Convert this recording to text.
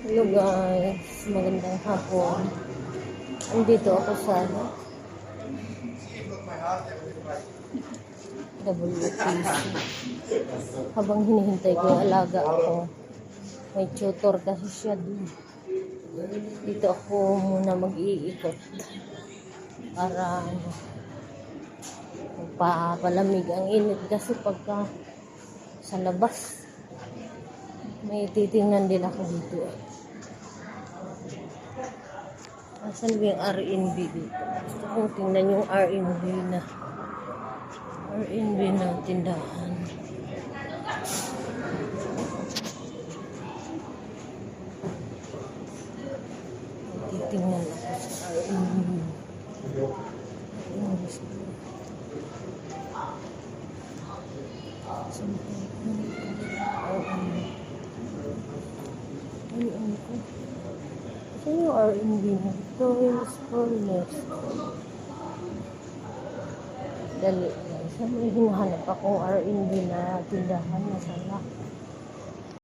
Hello guys, magandang hapon. Andito ako sa ano, WTC. Habang hinihintay ko alaga ako, may tutor kasi siya dun. Dito ako muna mag-iikot para ano, papalamig ang init kasi pagka sa labas may titingnan din ako dito eh. Asan ba yung RNB dito? Gusto kong tingnan yung RNB na RNB na tindahan. Titingnan ako sa RNB. Gusto ko. Saan pa yung RNB? Ano ko? Saan yung R&B na? Toys for less. Dali. Saan may hinahanap akong R&B na tindahan na sana?